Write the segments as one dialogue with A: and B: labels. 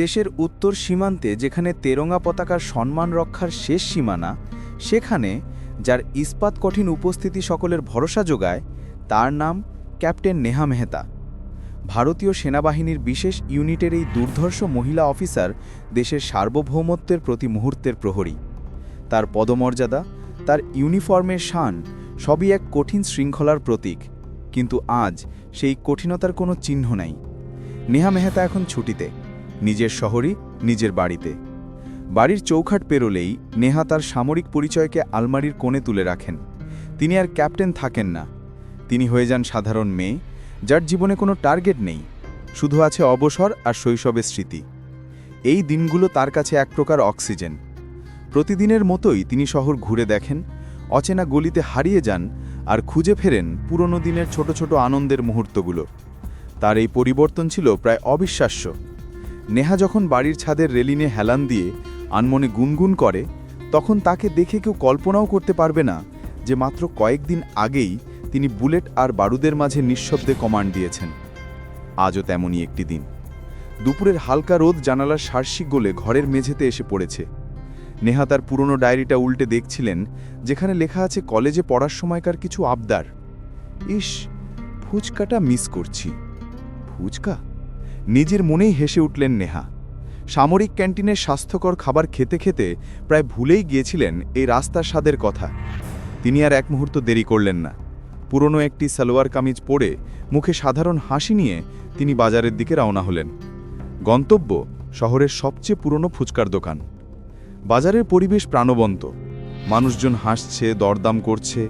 A: দেশের উত্তর সীমান্তে যেখানে তেরঙ্গা পতাকার সম্মান রক্ষার শেষ সীমানা, সেখানে যার ইস্পাত কঠিন উপস্থিতি সকলের ভরসা যোগায়, তার নাম ক্যাপ্টেন নেহা মেহতা। ভারতীয় সেনাবাহিনীর বিশেষ ইউনিটের এই দুর্ধর্ষ মহিলা অফিসার দেশের সার্বভৌমত্বের প্রতি মুহূর্তের প্রহরী। তার পদমর্যাদা, তার ইউনিফর্মের শান সবই এক কঠিন শৃঙ্খলার প্রতীক, কিন্তু আজ সেই কঠিনতার কোনো চিহ্ন নাই। নেহা মেহতা এখন ছুটিতে। নিজের শহরই, নিজের বাড়িতে। বাড়ির চৌখাট পেরোলেই নেহা তার সামরিক পরিচয়কে আলমারির কোণে তুলে রাখেন। তিনি আর ক্যাপ্টেন থাকেন না। তিনি হয়ে যান সাধারণ মেয়ে, যার জীবনে কোনো টার্গেট নেই, শুধু আছে অবসর আর শৈশবের স্মৃতি। এই দিনগুলো তার কাছে এক প্রকার অক্সিজেন। প্রতিদিনের মতোই তিনি শহর ঘুরে দেখেন, অচেনা গলিতে হারিয়ে যান আর খুঁজে ফেরেন পুরনো দিনের ছোট ছোট আনন্দের মুহূর্তগুলো। তার এই পরিবর্তন ছিল প্রায় অবিশ্বাস্য। নেহা যখন বাড়ির ছাদের রেলিনে হেলান দিয়ে আনমনে গুনগুন করে, তখন তাকে দেখে কেউ কল্পনাও করতে পারবে না যে মাত্র কয়েকদিন আগেই তিনি বুলেট আর বারুদের মাঝে নিঃশব্দে কমান্ড দিয়েছেন। আজও তেমনই একটি দিন। দুপুরের হালকা রোদ জানালার সার্সিক গোলে ঘরের মেঝেতে এসে পড়েছে। নেহা তার পুরনো ডায়েরিটা উল্টে দেখছিলেন, যেখানে লেখা আছে, কলেজে পড়ার সময়কার কিছু আবদার। ইস, ফুচকাটা মিস করছি। ফুচকা? নিজের মনেই হেসে উঠলেন নেহা। সামরিক ক্যান্টিনের স্বাস্থ্যকর খাবার খেতে খেতে প্রায় ভুলেই গিয়েছিলেন এই রাস্তার স্বাদের কথা। তিনি আর এক মুহূর্ত দেরি করলেন না। পুরনো একটি সালোয়ার কামিজ পরে মুখে সাধারণ হাসি নিয়ে তিনি বাজারের দিকে রওনা হলেন। গন্তব্য শহরের সবচেয়ে পুরনো ফুচকার দোকান। বাজারের পরিবেশ প্রাণবন্ত। মানুষজন হাসছে, দরদাম করছে।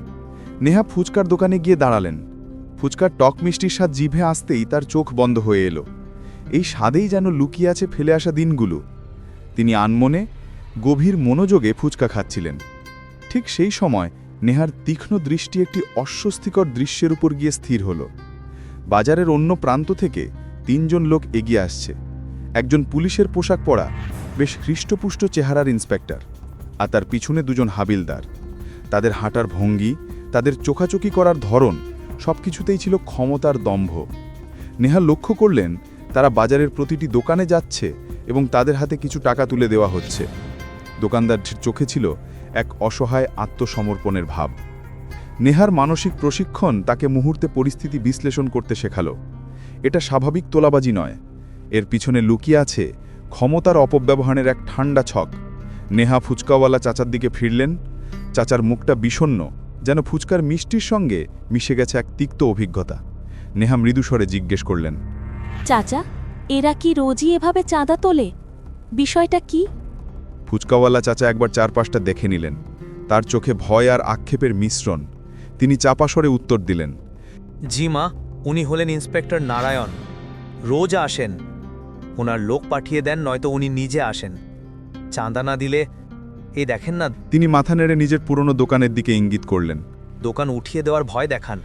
A: নেহা ফুচকার দোকানে গিয়ে দাঁড়ালেন। ফুচকার টক মিষ্টির স্বাদ জিভে আসতেই তার চোখ বন্ধ হয়ে এলো। এই স্বাদেই যেন লুকিয়ে আছে ফেলে আসা দিনগুলো। তিনি আনমনে গভীর মনোযোগে ফুচকা খাচ্ছিলেন। ঠিক সেই সময় নেহার তীক্ষ্ণ দৃষ্টি একটি অস্বস্তিকর দৃশ্যের উপর গিয়ে স্থির হল। বাজারের অন্য প্রান্ত থেকে তিনজন লোক এগিয়ে আসছে। একজন পুলিশের পোশাক পরা, বেশ হৃষ্টপুষ্ট চেহারার ইন্সপেক্টর আর তার পিছনে দুজন হাবিলদার। তাদের হাঁটার ভঙ্গি, তাদের চোখাচোখি করার ধরন সবকিছুতেই ছিল ক্ষমতার দম্ভ। নেহা লক্ষ্য করলেন তারা বাজারের প্রতিটি দোকানে যাচ্ছে এবং তাদের হাতে কিছু টাকা তুলে দেওয়া হচ্ছে। দোকানদারটির চোখে ছিল এক অসহায় আত্মসমর্পণের ভাব। নেহার মানসিক প্রশিক্ষণ তাকে মুহূর্তে পরিস্থিতি বিশ্লেষণ করতে শেখালো। এটা স্বাভাবিক তোলাবাজি নয়। এর পিছনে লুকিয়ে আছে ক্ষমতার অপব্যবহারের এক ঠান্ডা ছক। নেহা ফুচকাওয়ালা চাচার দিকে ফিরলেন। চাচার মুখটা বিষণ্ণ, যেন ফুচকার মিষ্টির সঙ্গে মিশে গেছে এক তিক্ত অভিজ্ঞতা। নেহা মৃদুস্বরে জিজ্ঞেস করলেন
B: চাচা এরা কি রোজই এভাবে চাঁদা তোলে? বিষয়টা কি?
A: ফুচকাওয়ালা চাচা একবার চারপাশটা দেখে নিলেন। তার চোখে ভয় আর আক্ষেপের মিশ্রণ। তিনি চাপাসরে উত্তর দিলেন
C: জি মা উনি হলেন ইন্সপেক্টর নারায়ণ। রোজ আসেন। ওনার লোক পাঠিয়ে দেন নয়তো উনি নিজে আসেন। চাঁদা না দিলে এই দেখেন না?
A: তিনি মাথা নেড়ে নিজের পুরনো দোকানের দিকে ইঙ্গিত করলেন
C: দোকান উঠিয়ে দেওয়ার ভয় দেখান।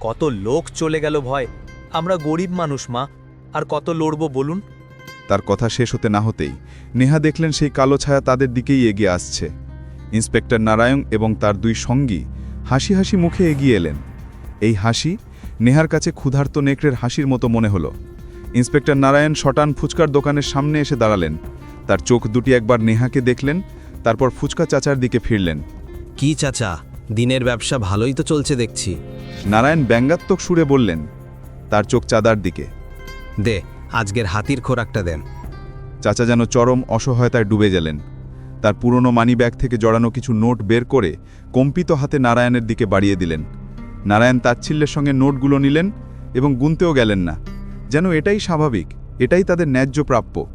C: কত লোক চলে গেল ভয়। আমরা গরিব মানুষ মা আর কত লড়ব বলুন?
A: তার কথা শেষ হতে না হতেই নেহা দেখলেন সেই কালো ছায়া তাদের দিকেই এগিয়ে আসছে। ইন্সপেক্টর নারায়ণ এবং তার দুই সঙ্গী হাসি হাসি মুখে এগিয়ে এলেন। এই হাসি নেহার কাছে ক্ষুধার্ত নেকড়ের হাসির মতো মনে হলো। ইন্সপেক্টর নারায়ণ শটান ফুচকার দোকানের সামনে এসে দাঁড়ালেন। তার চোখ দুটি একবার নেহাকে দেখলেন তারপর ফুচকা চাচার দিকে ফিরলেন।
D: কি চাচা দিনের ব্যবসা ভালোই তো চলছে দেখছি।
A: নারায়ণ ব্যঙ্গাত্মক সুরে বললেন তার চোখ চাঁদার দিকে।
D: দে, আজকের হাতির খোরাকটা দেন।
A: চাচা যেন চরম অসহায়তায় ডুবে গেলেন। তার পুরনো মানি ব্যাগ থেকে জড়ানো কিছু নোট বের করে কম্পিত হাতে নারায়ণের দিকে বাড়িয়ে দিলেন। নারায়ণ তাচ্ছিল্যের সঙ্গে নোটগুলো নিলেন এবং গুনতেও গেলেন না। যেন এটাই স্বাভাবিক, এটাই তাদের ন্যায্য প্রাপ্য।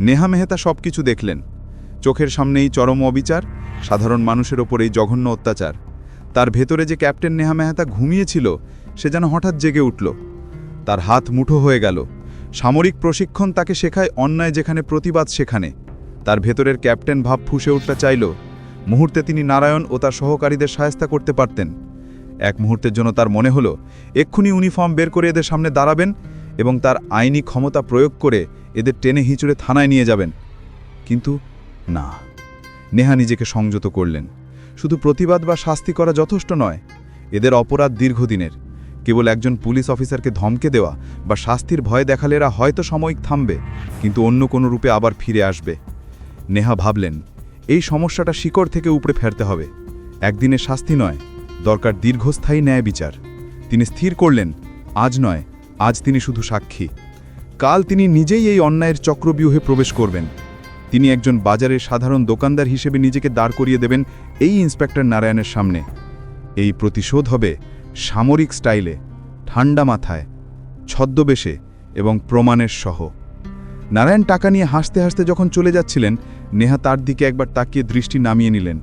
A: নেহা মেহতা সব কিছু দেখলেন। চোখের সামনেই চরম অবিচার, সাধারণ মানুষের ওপর এই জঘন্য অত্যাচার। তার ভেতরে যে ক্যাপ্টেন নেহা মেহতা ঘুমিয়েছিল, সে যেন হঠাৎ জেগে উঠল। তার হাত মুঠো হয়ে গেল। সামরিক প্রশিক্ষণ তাকে শেখায় অন্যায় যেখানে প্রতিবাদ সেখানে। তার ভেতরের ক্যাপ্টেন ভাব ফুসে উঠতে চাইল। মুহূর্তে তিনি নারায়ণ ও তার সহকারীদের সায়স্তা করতে পারতেন। এক মুহূর্তের জন্য তার মনে হলো, এক্ষুনি ইউনিফর্ম বের করে এদের সামনে দাঁড়াবেন এবং তার আইনি ক্ষমতা প্রয়োগ করে এদের টেনে হিঁচড়ে থানায় নিয়ে যাবেন। কিন্তু না, নেহা নিজেকে সংযত করলেন। শুধু প্রতিবাদ বা শাস্তি করা যথেষ্ট নয়, এদের অপরাধ দীর্ঘদিনের। কেবল একজন পুলিশ অফিসারকে ধমকে দেওয়া বা শাস্তির ভয় দেখালে এরা হয়তো সাময়িক থামবে, কিন্তু অন্য কোনো রূপে আবার ফিরে আসবে। নেহা ভাবলেন, এই সমস্যাটা শিকড় থেকে উপড়ে ফেরতে হবে। একদিনের শাস্তি নয়, দরকার দীর্ঘস্থায়ী ন্যায় বিচার। তিনি স্থির করলেন, আজ নয়, আজ তিনি শুধু সাক্ষী। কাল তিনি নিজেই এই অন্যায়ের চক্রব্যূহে প্রবেশ করবেন। তিনি একজন বাজারের সাধারণ দোকানদার হিসেবে নিজেকে দাঁড় করিয়ে দেবেন এই ইন্সপেক্টর নারায়ণের সামনে। এই প্রতিশোধ হবে সামরিক স্টাইলে ঠান্ডা মাথায়, ছদ্মবেশে এবং প্রমাণের সহ। নারায়ণ টাকা নিয়ে হাসতে হাসতে যখন চলে যাচ্ছিলেন, নেহা তার দিকে একবার তাকিয়ে দৃষ্টি নামিয়ে নিলেন।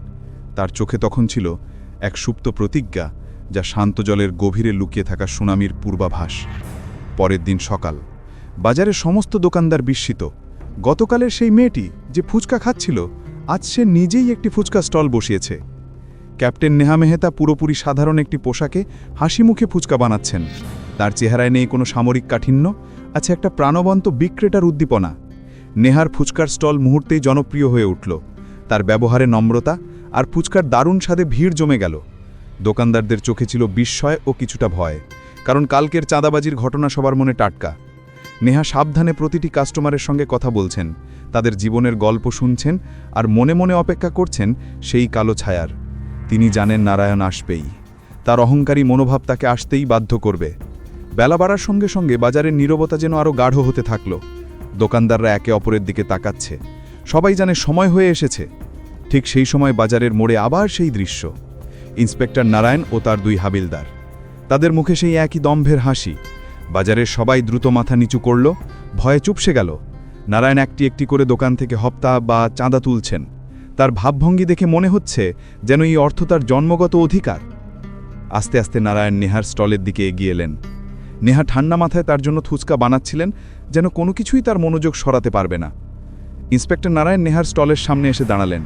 A: তার চোখে তখন ছিল এক সুপ্ত প্রতিজ্ঞা, যা শান্ত জলের গভীরে লুকিয়ে থাকা সুনামির পূর্বাভাস। পরের দিন সকাল বাজারে সমস্ত দোকানদার বিস্মিত। গতকালের সেই মেয়েটি যে ফুচকা খাচ্ছিল, আজ সে নিজেই একটি ফুচকা স্টল বসিয়েছে। ক্যাপ্টেন নেহা মেহতা পুরোপুরি সাধারণ একটি পোশাকে হাসি মুখে ফুচকা বানাচ্ছেন। তার চেহারায় নেই কোনো সামরিক কাঠিন্য, আছে একটা প্রাণবন্ত বিক্রেতার উদ্দীপনা। নেহার ফুচকার স্টল মুহূর্তেই জনপ্রিয় হয়ে উঠল। তার ব্যবহারে নম্রতা আর ফুচকার দারুণ স্বাদে ভিড় জমে গেল। দোকানদারদের চোখে ছিল বিস্ময় ও কিছুটা ভয়, কারণ কালকের চাঁদাবাজির ঘটনা সবার মনে টাটকা। নেহা সাবধানে প্রতিটি কাস্টমারের সঙ্গে কথা বলছেন, তাদের জীবনের গল্প শুনছেন আর মনে মনে অপেক্ষা করছেন সেই কালো ছায়ার। তিনি জানেন নারায়ণ আসবেই। তার অহংকারী মনোভাব তাকে আসতেই বাধ্য করবে। বেলা বাড়ার সঙ্গে সঙ্গে বাজারের নীরবতা যেন আরও গাঢ় হতে থাকল। দোকানদাররা একে অপরের দিকে তাকাচ্ছে। সবাই জানে সময় হয়ে এসেছে। ঠিক সেই সময় বাজারের মোড়ে আবার সেই দৃশ্য। ইন্সপেক্টর নারায়ণ ও তার দুই হাবিলদার। তাদের মুখে সেই একই দম্ভের হাসি। বাজারের সবাই দ্রুত মাথা নিচু করল। ভয়ে চুপসে গেল। নারায়ণ একটি একটি করে দোকান থেকে হপ্তা বা চাঁদা তুলছেন। তার ভাবভঙ্গি দেখে মনে হচ্ছে যেন এই অর্থ তার জন্মগত অধিকার। আস্তে আস্তে নারায়ণ নেহার স্টলের দিকে এগিয়ে এলেন। নেহা ঠান্ডা মাথায় তার জন্য থুচকা বানাচ্ছিলেন যেন কোনো কিছুই তার মনোযোগ সরাতে পারবে না। ইন্সপেক্টর নারায়ণ নেহার স্টলের সামনে এসে দাঁড়ালেন।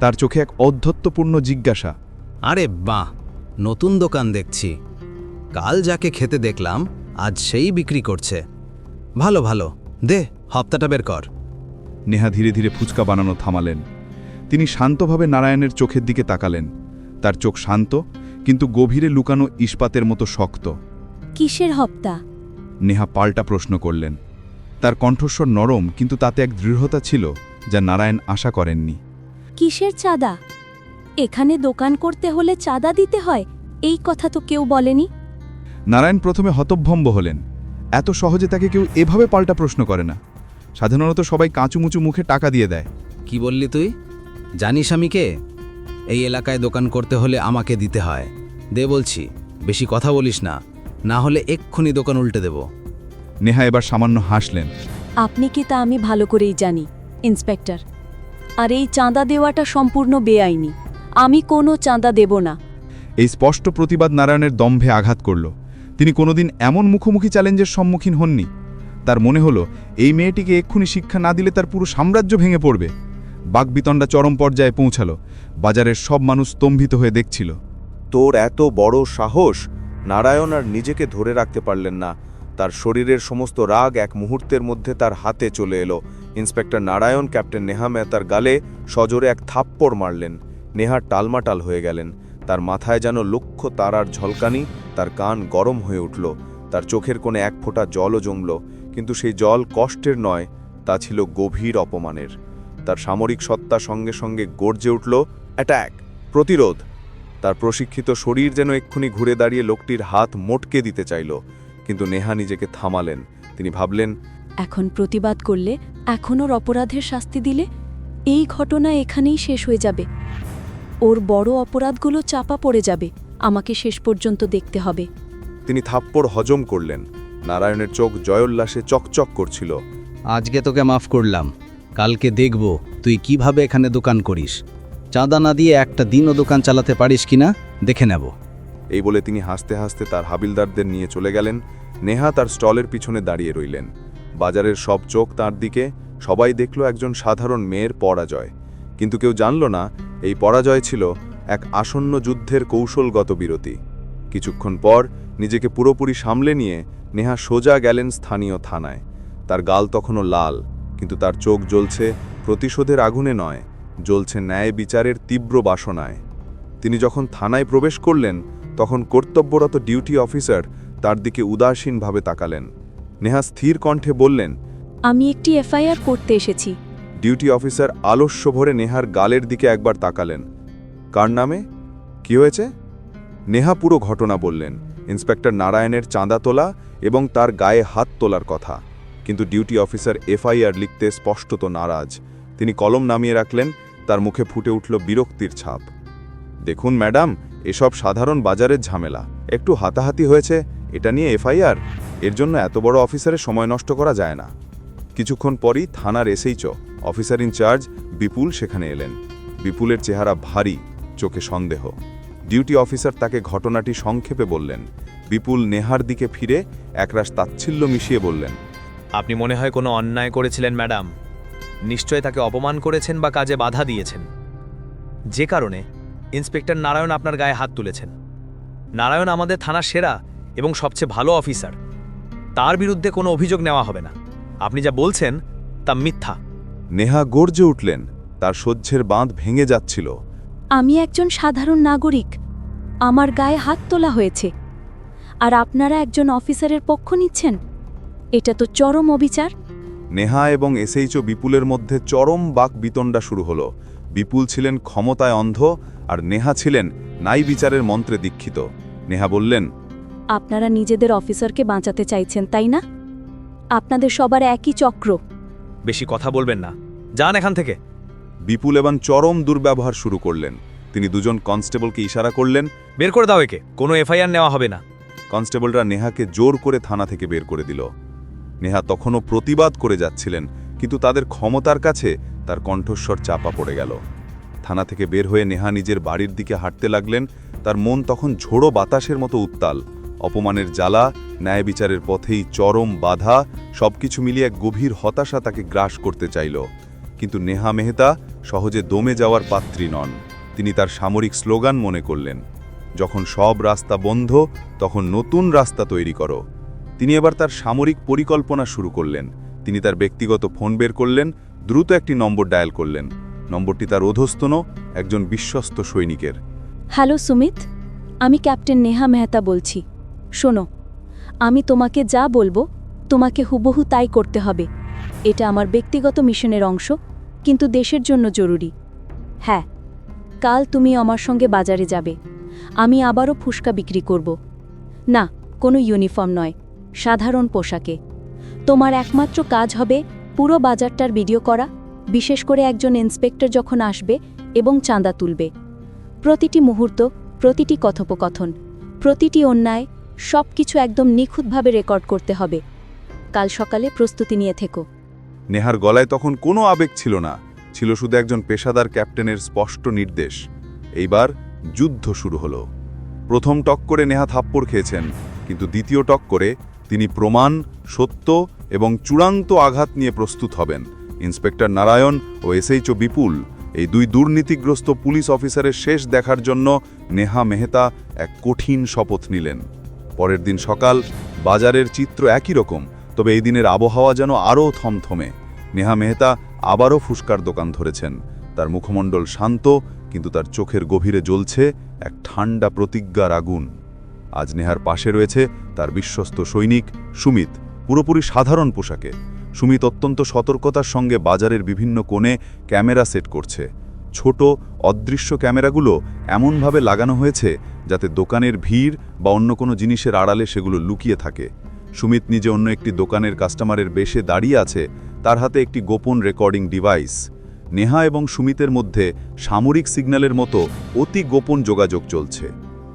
A: তার চোখে এক অধ্যত্বপূর্ণ জিজ্ঞাসা
D: আরে বাহ নতুন দোকান দেখছি। কাল যাকে খেতে দেখলাম আজ সেই বিক্রি করছে। ভালো ভালো দে হপ্তাটা বের কর।
A: নেহা ধীরে ধীরে ফুচকা বানানো থামালেন। তিনি শান্তভাবে নারায়ণের চোখের দিকে তাকালেন। তার চোখ শান্ত কিন্তু গভীরে লুকানো ইস্পাতের মতো শক্ত।
B: কিসের হপ্তা?
A: নেহা পাল্টা প্রশ্ন করলেন। তার কণ্ঠস্বর নরম কিন্তু তাতে এক দৃঢ়তা ছিল যা নারায়ণ আশা করেননি।
B: কিসের চাঁদা? এখানে দোকান করতে হলে চাঁদা দিতে হয় এই কথা তো কেউ বলেনি।
A: নারায়ণ প্রথমে হতভম্ব হলেন। এত সহজে তাকে কেউ এভাবে পাল্টা প্রশ্ন করে না। সাধারণত সবাই কাঁচুমুচু মুখে টাকা দিয়ে দেয়।
D: কি বললি তুই? জানিস আমি কে? এই এলাকায় দোকান করতে হলে আমাকে দিতে হয়। দে বলছি বেশি কথা বলিস না না হলে এক্ষুনি দোকান উল্টে দেব।
A: নেহা এবার সামান্য হাসলেন।
B: আপনি কি তা আমি ভালো করেই জানি ইন্সপেক্টর। আর এই চাঁদা দেওয়াটা সম্পূর্ণ বেআইনি। আমি কোনো চাঁদা দেব না।
A: এই স্পষ্ট প্রতিবাদ নারায়ণের দম্ভে আঘাত করল। তিনি কোনোদিন এমন মুখোমুখি চ্যালেঞ্জের সম্মুখীন হননি। তার মনে হলো এই মেয়েটিকে এক্ষুনি শিক্ষা না দিলে তার পুরো সাম্রাজ্য ভেঙে পড়বে। বাকবিতণ্ডা চরম পর্যায়ে পৌঁছালো। বাজারের সব মানুষ স্তম্ভিত হয়ে দেখছিল।
E: তোর এত বড় সাহস? নারায়ণ আর নিজেকে ধরে রাখতে পারলেন না। তার শরীরের সমস্ত রাগ এক মুহূর্তের মধ্যে তার হাতে চলে এলো। ইন্সপেক্টর নারায়ণ, ক্যাপ্টেন নেহা মেহতার গালে সজোরে এক থাপ্পড় মারলেন। নেহা টালমাটাল হয়ে গেলেন। তার মাথায় যেন লক্ষ তারার ঝলকানি, তার কান গরম হয়ে উঠল। তার চোখের কোণে এক ফোঁটা জলও জমল। কিন্তু সেই জল কষ্টের নয়, তা ছিল গভীর অপমানের। তার সামরিক সত্তা সঙ্গে সঙ্গে গর্জে উঠল অ্যাট্যাক প্রতিরোধ! তার প্রশিক্ষিত শরীর যেন এক্ষুনি ঘুরে দাঁড়িয়ে লোকটির হাত মোটকে দিতে চাইল কিন্তু নেহা নিজেকে থামালেন। তিনি ভাবলেন
B: এখন প্রতিবাদ করলে এখন ওর অপরাধের শাস্তি দিলে? এই ঘটনা এখানেই শেষ হয়ে যাবে। ওর বড় অপরাধগুলো চাপা পড়ে যাবে। আমাকে শেষ পর্যন্ত দেখতে হবে।
E: তিনি থাপ্পড় হজম করলেন। নারায়ণের চোখ জয়োল্লাসে চকচক করছিল।
D: আজকে তোকে মাফ করলাম। কালকে দেখব, তুই কীভাবে এখানে দোকান করিস। চাঁদা না দিয়ে একটা দিনও দোকান চালাতে পারিস কিনা, দেখে নেব।
E: এই বলে তিনি হাসতে হাসতে তার হাবিলদারদের নিয়ে চলে গেলেন। নেহা তার স্টলের পিছনে দাঁড়িয়ে রইলেন। বাজারের সব চোখ তার দিকে, সবাই দেখল একজন সাধারণ মেয়ের পরাজয়। কিন্তু কেউ জানল না, এই পরাজয় ছিল এক আসন্ন যুদ্ধের কৌশলগত বিরতি। কিছুক্ষণ পর নিজেকে পুরোপুরি সামলে নিয়ে নেহা সোজা গেলেন স্থানীয় থানায়। তার গাল তখনও লাল। কিন্তু তার চোখ জ্বলছে প্রতিশোধের আগুনে নয় জ্বলছে ন্যায় বিচারের তীব্র বাসনায়। তিনি যখন থানায় প্রবেশ করলেন
A: তখন কর্তব্যরত ডিউটি অফিসার তার দিকে উদাসীনভাবে তাকালেন। নেহা স্থির কণ্ঠে বললেন
B: আমি একটি এফআইআর করতে এসেছি।
A: ডিউটি অফিসার আলস্য ভরে নেহার গালের দিকে একবার তাকালেন। কার নামে? কি হয়েছে? নেহা পুরো ঘটনা বললেন ইন্সপেক্টর নারায়ণের চাঁদা তোলা এবং তার গায়ে হাত তোলার কথা। কিন্তু ডিউটি অফিসার এফআইআর লিখতে স্পষ্টত নারাজ। তিনি কলম নামিয়ে রাখলেন, তার মুখে ফুটে উঠল বিরক্তির ছাপ। দেখুন ম্যাডাম, এসব সাধারণ বাজারের ঝামেলা। একটু হাতাহাতি হয়েছে, এটা নিয়ে এফআইআর? এর জন্য এত বড় অফিসারের সময় নষ্ট করা যায় না। কিছুক্ষণ পরই থানার এসএইচও, অফিসার ইনচার্জ বিপুল সেখানে এলেন। বিপুলের চেহারা ভারী, চোখে সন্দেহ। ডিউটি অফিসার তাকে ঘটনাটি সংক্ষেপে বললেন। বিপুল নেহার দিকে ফিরে, একরাশ তাচ্ছিল্য মিশিয়ে বললেন
C: আপনি মনে হয় কোনো অন্যায় করেছিলেন ম্যাডাম। নিশ্চয় তাকে অপমান করেছেন বা কাজে বাধা দিয়েছেন। যে কারণে ইন্সপেক্টর নারায়ণ আপনার গায়ে হাত তুলেছেন। নারায়ণ আমাদের থানার সেরা এবং সবচেয়ে ভালো অফিসার। তার বিরুদ্ধে কোনো অভিযোগ নেওয়া হবে না। আপনি যা বলছেন তা মিথ্যা।
A: নেহা গর্জে উঠলেন। তার সহ্যের বাঁধ ভেঙে যাচ্ছিল।
B: আমি একজন সাধারণ নাগরিক। আমার গায়ে হাত তোলা হয়েছে। আর আপনারা একজন অফিসারের পক্ষ নিচ্ছেন? এটা তো চরম অবিচার।
A: নেহা এবং এসএইচও বিপুলের মধ্যে চরম বাক বিতণ্ডা শুরু হলো। বিপুল ছিলেন ক্ষমতায় অন্ধ আর নেহা ছিলেন নাই বিচারের মন্ত্রে দীক্ষিত। নেহা বললেন
B: আপনারা নিজেদের অফিসারকে বাঁচাতে চাইছেন তাই না? আপনাদের সবার একই চক্র।
C: বেশি কথা বলবেন না। যান এখান থেকে।
A: বিপুল এবার চরম দুর্ব্যবহার শুরু করলেন। তিনি দুজন কনস্টেবলকে ইশারা করলেন
C: বের করে দাও একে। কোনো এফআইআর নেওয়া হবে না।
A: কনস্টেবলরা নেহাকে জোর করে থানা থেকে বের করে দিল। নেহা তখনও প্রতিবাদ করে যাচ্ছিলেন, কিন্তু তাদের ক্ষমতার কাছে তার কণ্ঠস্বর চাপা পড়ে গেল। থানা থেকে বের হয়ে নেহা নিজের বাড়ির দিকে হাঁটতে লাগলেন, তার মন তখন ঝোড়ো বাতাসের মতো উত্তাল। অপমানের জ্বালা, ন্যায় বিচারের পথেই চরম বাধা, সবকিছু মিলিয়ে এক গভীর হতাশা তাকে গ্রাস করতে চাইল। কিন্তু নেহা মেহতা সহজে দমে যাওয়ার পাত্রী নন। তিনি তার সামরিক স্লোগান মনে করলেন, যখন সব রাস্তা বন্ধ, তখন নতুন রাস্তা তৈরি করো। তিনি এবার তার সামরিক পরিকল্পনা শুরু করলেন। তিনি তার ব্যক্তিগত ফোন বের করলেন, দ্রুত একটি নম্বর ডায়াল করলেন। নম্বরটি তার অধস্তন, একজন বিশ্বস্ত সৈনিকের।
B: হ্যালো, সুমিত। আমি ক্যাপ্টেন নেহা মেহতা বলছি। শোনো, আমি তোমাকে যা বলব, তোমাকে হুবহু তাই করতে হবে। এটা আমার ব্যক্তিগত মিশনের অংশ, কিন্তু দেশের জন্য জরুরি। হ্যাঁ কাল তুমি আমার সঙ্গে বাজারে যাবে। আমি আবারও ফুসকা বিক্রি করব। না, কোনো ইউনিফর্ম নয়। সাধারণ পোশাকে। তোমার একমাত্র কাজ হবে পুরো বাজারটার ভিডিও করা, বিশেষ করে একজন ইন্সপেক্টর যখন আসবে এবং চাঁদা তুলবে। প্রতিটি মুহূর্ত, প্রতিটি কথোপকথন, প্রতিটি অন্যায় সব কিছু একদম নিখুঁতভাবে রেকর্ড করতে হবে। কাল সকালে প্রস্তুতি নিয়ে থেকো।
A: নেহার গলায় তখন কোনো আবেগ ছিল না, ছিল শুধু একজন পেশাদার ক্যাপ্টেনের স্পষ্ট নির্দেশ। এইবার যুদ্ধ শুরু হলো। প্রথম টক করে নেহা থাপ্পড় খেয়েছেন, কিন্তু দ্বিতীয় টক করে তিনি প্রমাণ, সত্য এবং চূড়ান্ত আঘাত নিয়ে প্রস্তুত হবেন। ইন্সপেক্টর নারায়ণ ও এসএইচও বিপুল এই দুই দুর্নীতিগ্রস্ত পুলিশ অফিসারের শেষ দেখার জন্য নেহা মেহতা এক কঠিন শপথ নিলেন। পরের দিন সকাল বাজারের চিত্র একই রকম, তবে এই দিনের আবহাওয়া যেন আরও থমথমে। নেহা মেহতা আবারও ফুসকার দোকান ধরেছেন। তার মুখমণ্ডল শান্ত, কিন্তু তার চোখের গভীরে জ্বলছে এক ঠান্ডা প্রতিজ্ঞার আগুন। আজ নেহার পাশে রয়েছে তার বিশ্বস্ত সৈনিক সুমিত, পুরোপুরি সাধারণ পোশাকে। সুমিত অত্যন্ত সতর্কতার সঙ্গে বাজারের বিভিন্ন কোণে ক্যামেরা সেট করছে। ছোট, অদৃশ্য ক্যামেরাগুলো এমনভাবে লাগানো হয়েছে যাতে দোকানের ভিড় বা অন্য কোনো জিনিসের আড়ালে সেগুলো লুকিয়ে থাকে। সুমিত নিজে অন্য একটি দোকানের কাস্টমারের বেশে দাঁড়িয়ে আছে, তার হাতে একটি গোপন রেকর্ডিং ডিভাইস। নেহা এবং সুমিতের মধ্যে সামরিক সিগন্যালের মতো অতি গোপন যোগাযোগ চলছে।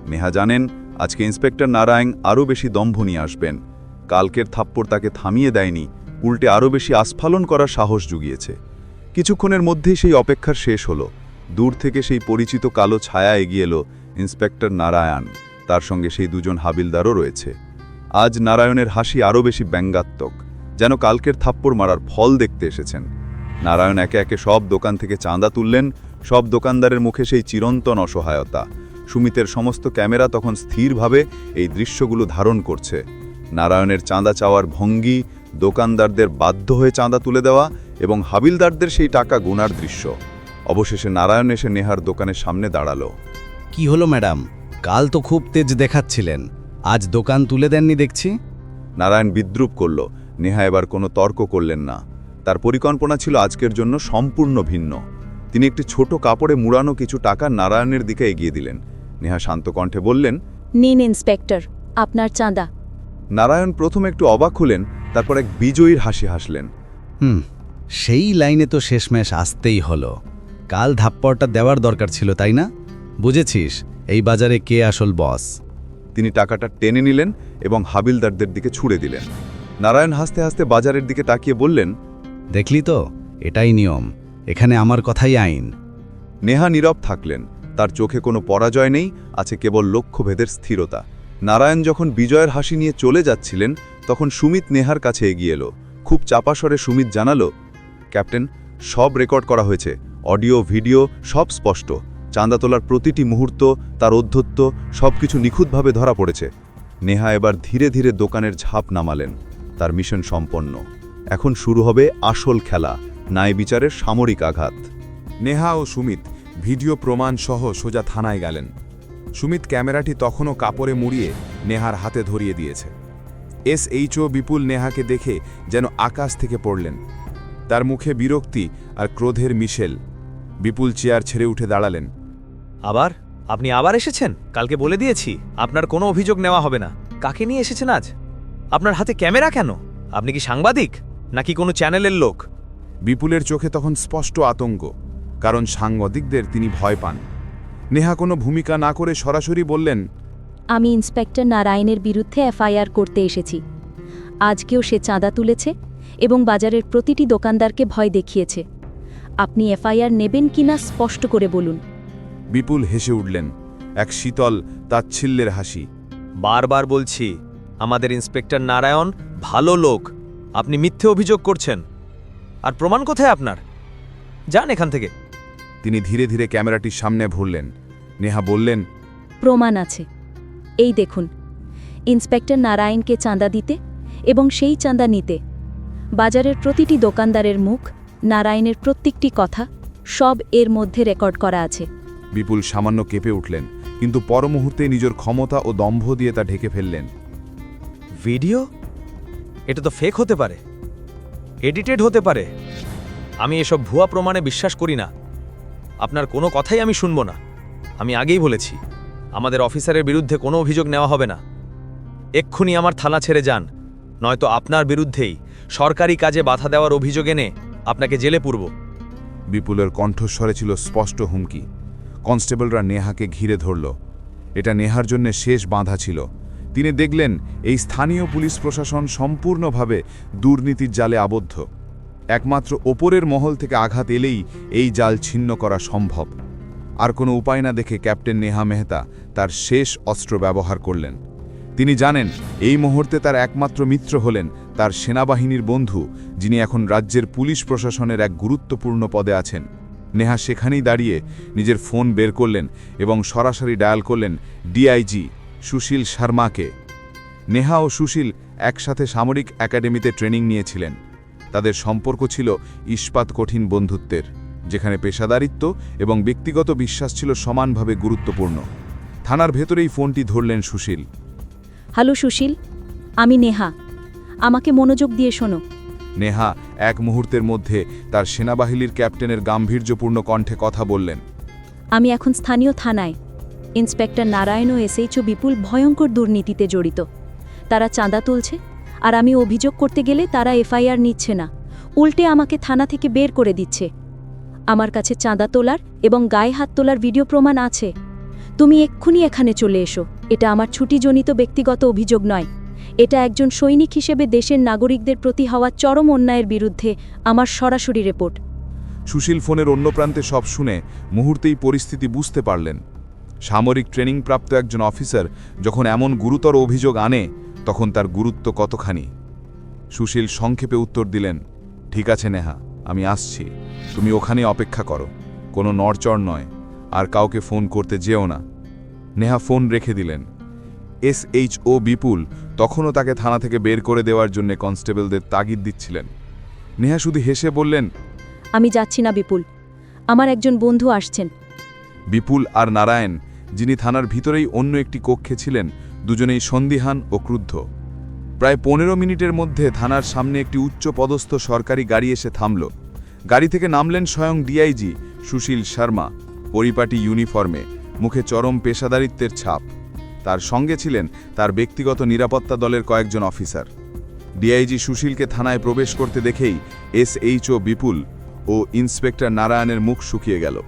A: নেহা জানেন আজকে ইন্সপেক্টর নারায়ণ আরও বেশি দম্ভ নিয়ে আসবেন। কালকের থাপ্পড় তাকে থামিয়ে দেয়নি, উল্টে আরও বেশি আস্ফালন করার সাহস জুগিয়েছে। কিছুক্ষণের মধ্যেই সেই অপেক্ষার শেষ হলো। দূর থেকে সেই পরিচিত কালো ছায়া এগিয়ে এলো ইন্সপেক্টর নারায়ণ। তার সঙ্গে সেই দুজন হাবিলদারও রয়েছে। আজ নারায়ণের হাসি আরও বেশি ব্যঙ্গাত্মক, যেন কালকের থাপ্পড় মারার ফল দেখতে এসেছেন। নারায়ণ একে একে সব দোকান থেকে চাঁদা তুললেন, সব দোকানদারের মুখে সেই চিরন্তন অসহায়তা। সুমিতের সমস্ত ক্যামেরা তখন স্থিরভাবে এই দৃশ্যগুলো ধারণ করছে। নারায়ণের চাঁদা চাওয়ার ভঙ্গি দোকানদারদের বাধ্য হয়ে চাঁদা তুলে দেওয়া এবং হাবিলদারদের সেই টাকা গোনার দৃশ্য। অবশেষে নারায়ণ এসে নেহার দোকানের সামনে দাঁড়াল।
D: কি হলো ম্যাডাম? কাল তো খুব তেজ দেখাচ্ছিলেন। আজ দোকান তুলে দেননি দেখছি।
F: নারায়ণ বিদ্রুপ করল। নেহা এবার কোনো তর্ক করলেন না। তার পরিকল্পনা ছিল আজকের জন্য সম্পূর্ণ ভিন্ন। তিনি একটি ছোট কাপড়ে মুড়ানো কিছু টাকা নারায়ণের দিকে এগিয়ে দিলেন। নেহা শান্ত কণ্ঠে বললেন
B: নিন ইন্সপেক্টর আপনার চাঁদা।
F: নারায়ণ প্রথম একটু অবাক হলেন তারপর এক বিজয়ীর হাসি হাসলেন।
D: হুম সেই লাইনে তো শেষমেশ আসতেই হলো। কাল ধাপ্পড়টা দেওয়ার দরকার ছিল তাই না? বুঝেছিস এই বাজারে কে আসল বস?
F: তিনি টাকাটা টেনে নিলেন এবং হাবিলদারদের দিকে ছুড়ে দিলেন। নারায়ণ হাসতে হাসতে বাজারের দিকে তাকিয়ে বললেন
D: দেখলি তো এটাই নিয়ম এখানে আমার কথাই আইন।
F: নেহা নীরব থাকলেন। তার চোখে কোনো পরাজয় নেই, আছে কেবল লক্ষ্যভেদের স্থিরতা। নারায়ণ যখন বিজয়ের হাসি নিয়ে চলে যাচ্ছিলেন, তখন সুমিত নেহার কাছে এগিয়ে এলো। খুব চাপাসরে সুমিত জানালো, ক্যাপ্টেন, সব রেকর্ড করা হয়েছে। অডিও, ভিডিও, সব স্পষ্ট। চাঁদা তোলার প্রতিটি মুহূর্ত, তার অধ্যত্ব সব কিছু নিখুঁতভাবে ধরা পড়েছে। নেহা এবার ধীরে ধীরে দোকানের ঝাঁপ নামালেন। তার মিশন সম্পন্ন। এখন শুরু হবে আসল খেলা, ন্যায় বিচারের সামরিক আঘাত।
A: নেহা ও সুমিত ভিডিও প্রমাণ সহ সোজা থানায় গেলেন। সুমিত ক্যামেরাটি তখনও কাপড়ে মুড়িয়ে নেহার হাতে ধরিয়ে দিয়েছে। এস এসএইচও বিপুল নেহাকে দেখে যেন আকাশ থেকে পড়লেন। তার মুখে বিরক্তি আর ক্রোধের মিশেল। বিপুল চেয়ার ছেড়ে উঠে দাঁড়ালেন।
C: আবার? আপনি আবার এসেছেন? কালকে বলে দিয়েছি আপনার কোনো অভিযোগ নেওয়া হবে না। কাকে নিয়ে এসেছেন আজ? আপনার হাতে ক্যামেরা কেন? আপনি কি সাংবাদিক? নাকি কোনো চ্যানেলের লোক?
A: বিপুলের চোখে তখন স্পষ্ট আতঙ্ক। কারণ সাংবাদিকদের তিনি ভয় পান। নেহা কোনো ভূমিকা না করে সরাসরি বললেন
B: আমি ইন্সপেক্টর নারায়ণের বিরুদ্ধে এফআইআর করতে এসেছি। আজকেও সে চাঁদা তুলেছে এবং বাজারের প্রতিটি দোকানদারকে ভয় দেখিয়েছে। আপনি এফআইআর নেবেন কিনা স্পষ্ট করে বলুন।
A: বিপুল হেসে উঠলেন এক শীতল তাচ্ছিল্যের হাসি।
C: বারবার বলছি আমাদের ইন্সপেক্টর নারায়ণ ভালো লোক আপনি মিথ্যে অভিযোগ করছেন। আর প্রমাণ কোথায় আপনার? যান এখান থেকে।
A: তিনি ধীরে ধীরে ক্যামেরাটির সামনে ভরলেন। নেহা বললেন
B: প্রমাণ আছে। এই দেখুন ইন্সপেক্টর নারায়ণকে চাঁদা দিতে এবং সেই চাঁদা নিতে বাজারের প্রতিটি দোকানদারের মুখ নারায়ণের প্রত্যেকটি কথা সব এর মধ্যে রেকর্ড করা আছে।
A: বিপুল সামান্য কেঁপে উঠলেন কিন্তু পর মুহূর্তে নিজের ক্ষমতা ও দম্ভ দিয়ে তা ঢেকে ফেললেন।
C: ভিডিও? এটা তো ফেক হতে পারে। এডিটেড হতে পারে। আমি এসব ভুয়া প্রমাণে বিশ্বাস করি না। আপনার কোনো কথাই আমি শুনব না। আমি আগেই বলেছি, আমাদের অফিসারের বিরুদ্ধে কোনো অভিযোগ নেওয়া হবে না। এক্ষুনি আমার থানা ছেড়ে যান, নয়তো আপনার বিরুদ্ধেই সরকারি কাজে বাধা দেওয়ার অভিযোগ এনে আপনাকে জেলে পুরব।
A: বিপুলের কণ্ঠস্বরে ছিল স্পষ্ট হুমকি। কনস্টেবলরা নেহাকে ঘিরে ধরল। এটা নেহার জন্য শেষ বাঁধা ছিল। তিনি দেখলেন, এই স্থানীয় পুলিশ প্রশাসন সম্পূর্ণভাবে দুর্নীতির জালে আবদ্ধ। একমাত্র ওপরের মহল থেকে আঘাত এলেই এই জাল ছিন্ন করা সম্ভব। আর কোনো উপায় না দেখে ক্যাপ্টেন নেহা মেহতা তার শেষ অস্ত্র ব্যবহার করলেন। তিনি জানেন, এই মুহূর্তে তার একমাত্র মিত্র হলেন তার সেনাবাহিনীর বন্ধু, যিনি এখন রাজ্যের পুলিশ প্রশাসনের এক গুরুত্বপূর্ণ পদে আছেন। নেহা সেখানেই দাঁড়িয়ে নিজের ফোন বের করলেন এবং সরাসরি ডায়াল করলেন ডিআইজি সুশীল শর্মাকে। নেহা ও সুশীল একসাথে সামরিক একাডেমিতে ট্রেনিং নিয়েছিলেন। তাদের সম্পর্ক ছিল ইস্পাত কঠিন বন্ধুত্বের যেখানে পেশাদারিত্ব এবং ব্যক্তিগত বিশ্বাস ছিল সমানভাবে গুরুত্বপূর্ণ। থানার ভেতরেই ফোনটি ধরলেন সুশীল।
B: হ্যালো সুশীল আমি নেহা। আমাকে মনোযোগ দিয়ে শোনো।
A: নেহা এক মুহূর্তের মধ্যে তার সেনাবাহিনীর ক্যাপ্টেনের গাম্ভীর্যপূর্ণ কণ্ঠে কথা বললেন।
B: আমি এখন স্থানীয় থানায়। ইন্সপেক্টর নারায়ণ ও এসএইচও বিপুল ভয়ঙ্কর দুর্নীতিতে জড়িত। তারা চাঁদা তুলছে আর আমি অভিযোগ করতে গেলে তারা এফআইআর নিচ্ছে না। উল্টে আমাকে থানা থেকে বের করে দিচ্ছে। আমার কাছে চাঁদা তোলার এবং গায়ে হাত তোলার ভিডিও প্রমাণ আছে। তুমি এক্ষুনি এখানে চলে এসো। এটা আমার ছুটিজনিত ব্যক্তিগত অভিযোগ নয়। এটা একজন সৈনিক হিসেবে দেশের নাগরিকদের প্রতি হওয়া চরম অন্যায়ের বিরুদ্ধে আমার সরাসরি রিপোর্ট।
A: সুশীল ফোনের অন্য প্রান্তে সব শুনে মুহূর্তেই পরিস্থিতি বুঝতে পারলেন। সামরিক ট্রেনিংপ্রাপ্ত একজন অফিসার যখন এমন গুরুতর অভিযোগ আনে তখন তার গুরুত্ব কতখানি? সুশীল সংক্ষেপে উত্তর দিলেন ঠিক আছে নেহা আমি আসছি। তুমি ওখানে অপেক্ষা করো। কোনো নড়চড় নয় আর কাউকে ফোন করতে যেও না। নেহা ফোন রেখে দিলেন। এস এইচ ও বিপুল তখনও তাকে থানা থেকে বের করে দেওয়ার জন্য কনস্টেবলদের তাগিদ দিচ্ছিলেন। নেহা শুধু হেসে বললেন
B: আমি যাচ্ছি না বিপুল। আমার একজন বন্ধু আসছেন।
A: বিপুল আর নারায়ণ যিনি থানার ভিতরেই অন্য একটি কক্ষে ছিলেন দুজনেই সন্দিহান ও ক্রুদ্ধ। প্রায় পনেরো মিনিটের মধ্যে থানার সামনে একটি উচ্চ পদস্থ সরকারি গাড়ি এসে থামল। গাড়ি থেকে নামলেন স্বয়ং ডিআইজি সুশীল শর্মা, পরিপাটি ইউনিফর্মে, মুখে চরম পেশাদারিত্বের ছাপ। তার সঙ্গে ছিলেন তার ব্যক্তিগত নিরাপত্তা দলের কয়েকজন অফিসার। ডিআইজি সুশীলকে থানায় প্রবেশ করতে দেখেই এসএইচও বিপুল ও ইন্সপেক্টর নারায়ণের মুখ শুকিয়ে গেল।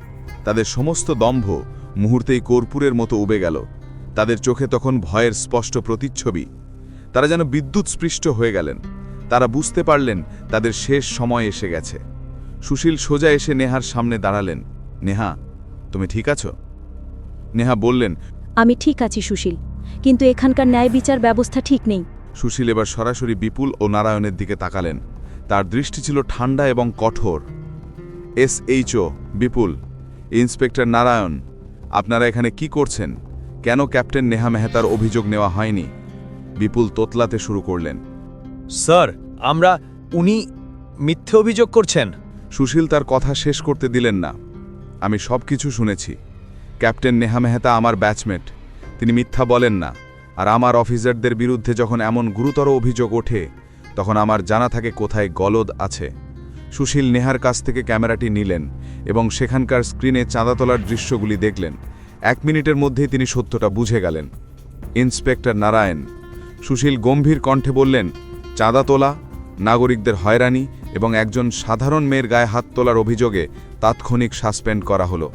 A: তাদের সমস্ত দম্ভ মুহূর্তেই কর্পূরের মতো উবে গেল। তাদের চোখে তখন ভয়ের স্পষ্ট প্রতিচ্ছবি। তারা যেন বিদ্যুৎ স্পৃষ্ট হয়ে গেলেন। তারা বুঝতে পারলেন তাদের শেষ সময় এসে গেছে। সুশীল সোজা এসে নেহার সামনে দাঁড়ালেন। নেহা তুমি ঠিক আছো? নেহা বললেন
B: আমি ঠিক আছি সুশীল কিন্তু এখানকার ন্যায় বিচার ব্যবস্থা ঠিক নেই।
A: সুশীল এবার সরাসরি বিপুল ও নারায়ণের দিকে তাকালেন। তার দৃষ্টি ছিল ঠান্ডা এবং কঠোর। এসএইচও বিপুল ইন্সপেক্টর নারায়ণ আপনারা এখানে কি করছেন? কেন ক্যাপ্টেন নেহা মেহতার অভিযোগ নেওয়া হয়নি? বিপুল তোতলাতে শুরু করলেন।
C: স্যার আমরা উনি মিথ্যে অভিযোগ করছেন।
A: সুশীল তার কথা শেষ করতে দিলেন না। আমি সব কিছু শুনেছি। ক্যাপ্টেন নেহা মেহতা আমার ব্যাচমেট। তিনি মিথ্যা বলেন না। আর আমার অফিসারদের বিরুদ্ধে যখন এমন গুরুতর অভিযোগ ওঠে তখন আমার জানা থাকে কোথায় গলদ আছে। সুশীল নেহার কাছ থেকে ক্যামেরাটি নিলেন এবং সেখানকার স্ক্রিনে চাঁদা তোলার দৃশ্যগুলি দেখলেন। এক মিনিটের মধ্যেই তিনি সত্যটা বুঝে গেলেন। ইন্সপেক্টর নারায়ণ, সুশীল গম্ভীর কণ্ঠে বললেন, চাঁদা তোলা, নাগরিকদের হয়রানি এবং একজন সাধারণ মেয়ের গায়ে হাত তোলার অভিযোগে তাৎক্ষণিক সাসপেন্ড করা হলো।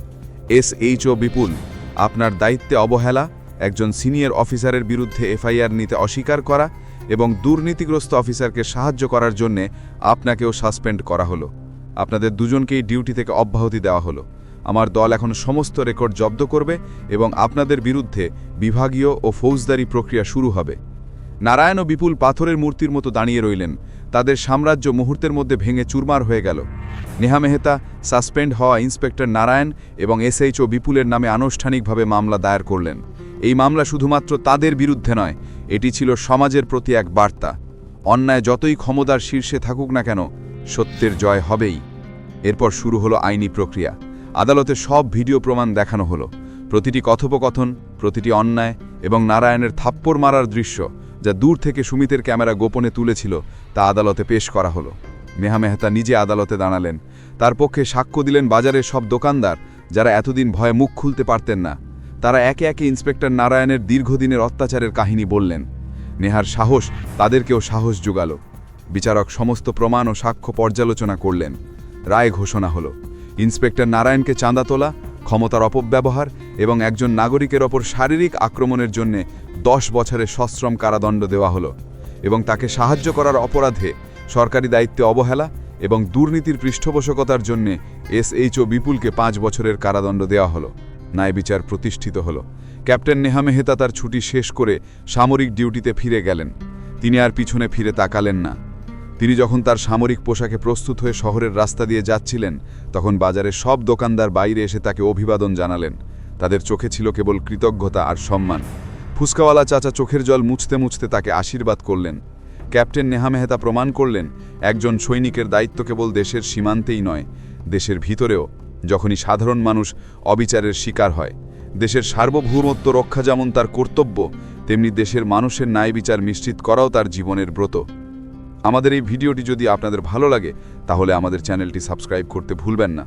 A: এসএইচও বিপুল, আপনার দায়িত্বে অবহেলা, একজন সিনিয়র অফিসারের বিরুদ্ধে এফআইআর নিতে অস্বীকার করা এবং দুর্নীতিগ্রস্ত অফিসারকে সাহায্য করার জন্যে আপনাকেও সাসপেন্ড করা হলো। আপনাদের দুজনকেই ডিউটি থেকে অব্যাহতি দেওয়া হলো। আমার দল এখন সমস্ত রেকর্ড জব্দ করবে এবং আপনাদের বিরুদ্ধে বিভাগীয় ও ফৌজদারি প্রক্রিয়া শুরু হবে। নারায়ণ ও বিপুল পাথরের মূর্তির মতো দাঁড়িয়ে রইলেন। তাদের সাম্রাজ্য মুহূর্তের মধ্যে ভেঙে চুরমার হয়ে গেল। নেহা মেহতা, সাসপেন্ড হওয়া ইন্সপেক্টর নারায়ণ এবং এসএইচও বিপুলের নামে আনুষ্ঠানিকভাবে মামলা দায়ের করলেন। এই মামলা শুধুমাত্র তাদের বিরুদ্ধে নয়, এটি ছিল সমাজের প্রতি এক বার্তা। অন্যায় যতই ক্ষমতার শীর্ষে থাকুক না কেন, সত্যের জয় হবেই। এরপর শুরু হলো আইনি প্রক্রিয়া। আদালতে সব ভিডিও প্রমাণ দেখানো হলো। প্রতিটি কথোপকথন, প্রতিটি অন্যায় এবং নারায়ণের থাপ্পড় মারার দৃশ্য যা দূর থেকে সুমিতের ক্যামেরা গোপনে তুলেছিল, তা আদালতে পেশ করা হলো। নেহা মেহতা নিজে আদালতে দাঁড়ালেন। তার পক্ষে সাক্ষ্য দিলেন বাজারের সব দোকানদার, যারা এতদিন ভয়ে মুখ খুলতে পারতেন না। তারা একে একে ইন্সপেক্টর নারায়ণের দীর্ঘদিনের অত্যাচারের কাহিনী বললেন। নেহার সাহস তাদেরকেও সাহস জোগালো। বিচারক সমস্ত প্রমাণ ও সাক্ষ্য পর্যালোচনা করলেন। রায় ঘোষণা হলো। ইন্সপেক্টর নারায়ণকে চাঁদা তোলা, ক্ষমতার অপব্যবহার এবং একজন নাগরিকের ওপর শারীরিক আক্রমণের জন্য দশ বছরের সশ্রম কারাদণ্ড দেওয়া হলো এবং তাকে সাহায্য করার অপরাধে সরকারি দায়িত্বে অবহেলা এবং দুর্নীতির পৃষ্ঠপোষকতার জন্য এসএইচও বিপুলকে পাঁচ বছরের কারাদণ্ড দেওয়া হলো। ন্যায় বিচার প্রতিষ্ঠিত হল। ক্যাপ্টেন নেহা মেহতা তার ছুটি শেষ করে সামরিক ডিউটিতে ফিরে গেলেন। তিনি আর পিছনে ফিরে তাকালেন না। তিনি যখন তার সামরিক পোশাকে প্রস্তুত হয়ে শহরের রাস্তা দিয়ে যাচ্ছিলেন, তখন বাজারের সব দোকানদার বাইরে এসে তাকে অভিবাদন জানালেন। তাদের চোখে ছিল কেবল কৃতজ্ঞতা আর সম্মান। ফুসকাওয়ালা চাচা চোখের জল মুছতে মুছতে তাকে আশীর্বাদ করলেন। ক্যাপ্টেন নেহা মেহতা প্রমাণ করলেন, একজন সৈনিকের দায়িত্ব কেবল দেশের সীমান্তেই নয়, দেশের ভিতরেও যখনই সাধারণ মানুষ অবিচারের শিকার হয়, দেশের সার্বভৌমত্ব রক্ষা যেমন তার কর্তব্য, তেমনি দেশের মানুষের ন্যায় বিচার নিশ্চিত করাও তার জীবনের ব্রত। আমাদের এই ভিডিওটি যদি আপনাদের ভালো লাগে তাহলে আমাদের চ্যানেলটি সাবস্ক্রাইব করতে ভুলবেন না।